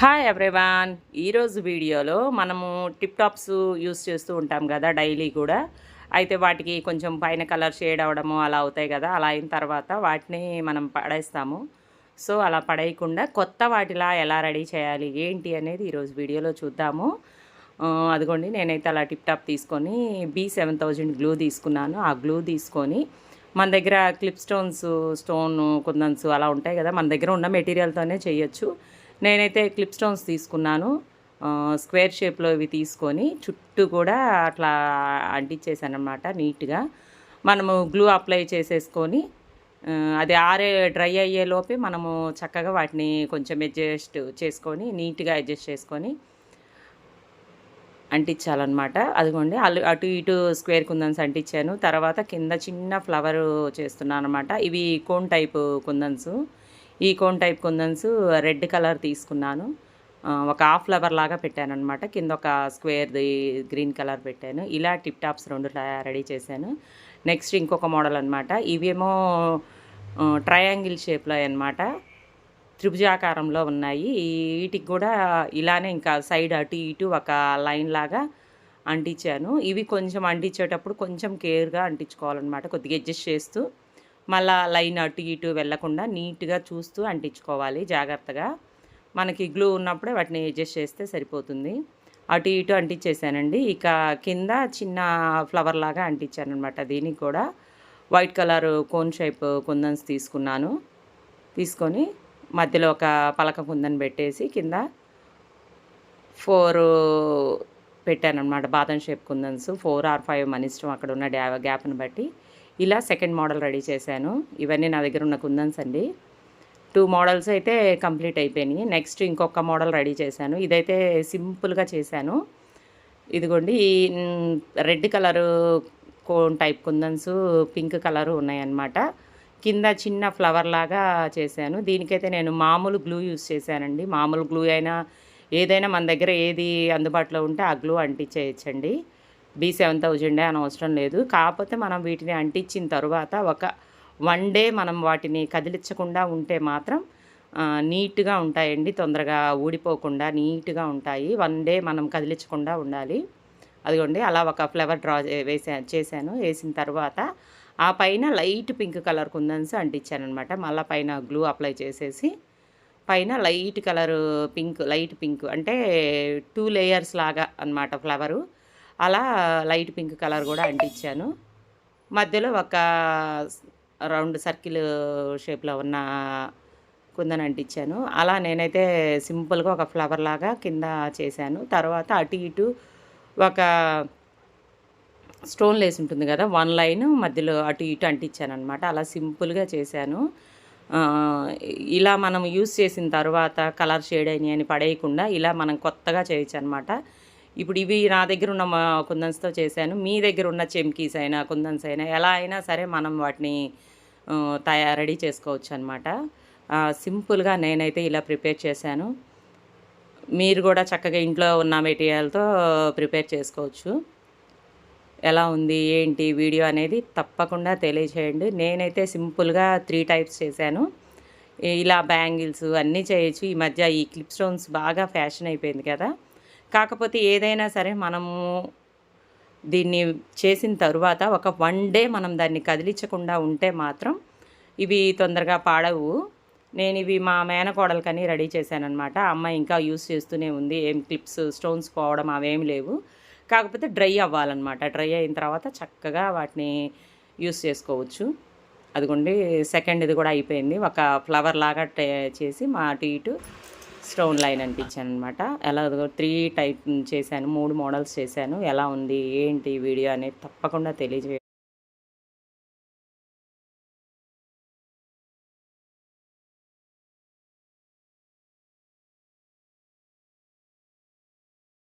Hi everyone ఈరోజు వీడియోలో మనము టిప్ టాప్స్ యూస్ చేస్తూ ఉంటాం కదా డైలీ కూడా. అయితే వాటికి కొంచెం పైన కలర్ షేడ్ అవ్వడము అలా అవుతాయి కదా. అలా అయిన తర్వాత వాటిని మనం పడేస్తాము. సో అలా పడేయకుండా కొత్త వాటిలా ఎలా రెడీ చేయాలి ఏంటి అనేది ఈరోజు వీడియోలో చూద్దాము. అదిగోండి నేనైతే అలా టిప్ టాప్ తీసుకొని బీ సెవెన్ థౌజండ్ గ్లూ తీసుకున్నాను. ఆ గ్లూ తీసుకొని మన దగ్గర క్లిప్ స్టోన్స్ స్టోన్ కుందన్స్ అలా ఉంటాయి కదా. మన దగ్గర ఉన్న మెటీరియల్తోనే చేయొచ్చు. నేనైతే క్లిప్ స్టోన్స్ తీసుకున్నాను. స్క్వేర్ షేప్లో ఇవి తీసుకొని చుట్టూ కూడా అట్లా అంటించేసాను అనమాట నీట్గా. మనము గ్లూ అప్లై చేసేసుకొని అది ఆరే డ్రై అయ్యే లోపే మనము చక్కగా వాటిని కొంచెం అడ్జస్ట్ చేసుకొని నీట్గా అడ్జస్ట్ చేసుకొని అంటించాలన్నమాట. అదిగోండి అల్లు అటు ఇటు స్క్వేర్ కుందన్స్ అంటించాను. తర్వాత కింద చిన్న ఫ్లవర్ చేస్తున్నాను అనమాట ఇవి కోన్ టైప్ కుందన్స్. ఈ cone type kundans red colour తీసుకున్నాను. ఒక హాఫ్ ఫ్లవర్ లాగా పెట్టాను అనమాట కింద ఒక స్క్వేర్ది గ్రీన్ కలర్ పెట్టాను. ఇలా టిప్ టాప్స్ రెండు రెడీ చేశాను. నెక్స్ట్ ఇంకొక మోడల్ అనమాట ఇవేమో ట్రయాంగిల్ షేప్లో అనమాట త్రిభుజాకారంలో ఉన్నాయి. వీటికి కూడా ఇలానే ఇంకా సైడ్ అటు ఇటు ఒక లైన్ లాగా అంటించాను. ఇవి కొంచెం అంటించేటప్పుడు కొంచెం కేర్గా అంటించుకోవాలన్నమాట. కొద్దిగా అడ్జస్ట్ చేస్తూ మళ్ళా లైన్ అటు ఇటు వెళ్ళకుండా నీట్గా చూస్తూ అంటించుకోవాలి జాగ్రత్తగా. మనకి గ్లూ ఉన్నప్పుడే వాటిని అడ్జస్ట్ చేస్తే సరిపోతుంది. అటు ఇటు అంటించేసానండి. ఇక కింద చిన్న ఫ్లవర్ లాగా అంటించానమాట దీనికి కూడా. White colour cone shape kundans తీసుకున్నాను. తీసుకొని మధ్యలో ఒక పలక కుందని పెట్టేసి కింద ఫోర్ పెట్టానమాట బాదం shape kundans. Four or five మన ఇష్టం అక్కడ ఉన్న డ్యా గ్యాప్ని బట్టి. ఇలా సెకండ్ మోడల్ రెడీ చేశాను. ఇవన్నీ నా దగ్గర ఉన్న కుందన్స్ అండి. టూ మోడల్స్ అయితే కంప్లీట్ అయిపోయినాయి. నెక్స్ట్ ఇంకొక మోడల్ రెడీ చేశాను. ఇదైతే సింపుల్గా చేశాను. ఇదిగోండి ఈ red colour cone type kundans pink colour ఉన్నాయన్నమాట. కింద చిన్న ఫ్లవర్ లాగా చేశాను. దీనికైతే నేను మామూలు గ్లూ యూస్ చేశానండి. మామూలు గ్లూ అయినా ఏదైనా మన దగ్గర ఏది అందుబాటులో ఉంటే ఆ గ్లూ అంటించేయచ్చండి. బీ సెవెన్ థౌజండే అనవసరం అవసరం లేదు. కాకపోతే మనం వీటిని అంటించిన తర్వాత ఒక వన్ డే మనం వాటిని కదిలించకుండా ఉంటే మాత్రం నీట్గా ఉంటాయండి. తొందరగా ఊడిపోకుండా నీట్గా ఉంటాయి. వన్ డే మనం కదిలించకుండా ఉండాలి. అదిగోండి అలా ఒక ఫ్లవర్ డ్రా చే- వేసా చేశాను. వేసిన తర్వాత ఆ పైన లైట్ పింక్ కలర్ కుందన్స్ అంటించాను అనమాట మళ్ళీ పైన గ్లూ అప్లై చేసేసి పైన light colour pink light pink అంటే టూ లేయర్స్ లాగా అన్నమాట ఫ్లవరు. అలా లైట్ పింక్ కలర్ కూడా అంటించాను. మధ్యలో ఒక రౌండ్ సర్కిల్ షేప్లో ఉన్న కుందని అంటించాను. అలా నేనైతే సింపుల్గా ఒక ఫ్లవర్ లాగా కింద చేశాను. తర్వాత అటు ఇటు ఒక స్టోన్ లేసి ఉంటుంది కదా వన్ లైన్ మధ్యలో అటు ఇటు అంటించాను అనమాట అలా సింపుల్గా చేశాను. ఇలా మనం యూస్ చేసిన తర్వాత కలర్ షేడ్ అయినాయి అని పడేయకుండా ఇలా మనం కొత్తగా చేయొచ్చు అనమాట ఇప్పుడు ఇవి నా దగ్గర ఉన్న మా కుందన్స్తో చేశాను మీ దగ్గర ఉన్న చెమ్కీస్ అయినా కుందన్స్ అయినా ఎలా అయినా సరే మనం వాటిని తయారు రెడీ చేసుకోవచ్చు అనమాట సింపుల్గా నేనైతే ఇలా ప్రిపేర్ చేశాను. మీరు కూడా చక్కగా ఇంట్లో ఉన్న మెటీరియల్తో ప్రిపేర్ చేసుకోవచ్చు. ఎలా ఉంది ఏంటి వీడియో అనేది తప్పకుండా తెలియచేయండి. నేనైతే సింపుల్గా త్రీ టైప్స్ చేశాను. ఇలా బ్యాంగిల్స్ అన్నీ చేయొచ్చు. ఈ మధ్య ఈ క్లిప్ స్టోన్స్ బాగా ఫ్యాషన్ అయిపోయింది కదా. కాకపోతే ఏదైనా సరే మనము దీన్ని చేసిన తరువాత ఒక వన్ డే మనం దాన్ని కదిలించకుండా ఉంటే మాత్రం ఇవి తొందరగా పాడవు. నేను ఇవి మా మేనకోడలకని రెడీ చేశానమాట అమ్మాయి ఇంకా యూస్ చేస్తూనే ఉంది. ఏం క్లిప్స్ స్టోన్స్ పోవడం అవేమి లేవు. కాకపోతే డ్రై అవ్వాలన్నమాట. డ్రై అయిన తర్వాత చక్కగా వాటిని యూస్ చేసుకోవచ్చు. అదిగోండి సెకండ్ ఇది కూడా అయిపోయింది. ఒక ఫ్లవర్ లాగా చేసి మా అటు ఇటు స్టోన్ లైన్ అనిపించాను అనమాట ఎలా త్రీ టైప్ చేశాను మూడు మోడల్స్ చేశాను ఎలా ఉంది ఏంటి వీడియో అనేది తప్పకుండా తెలియజేయ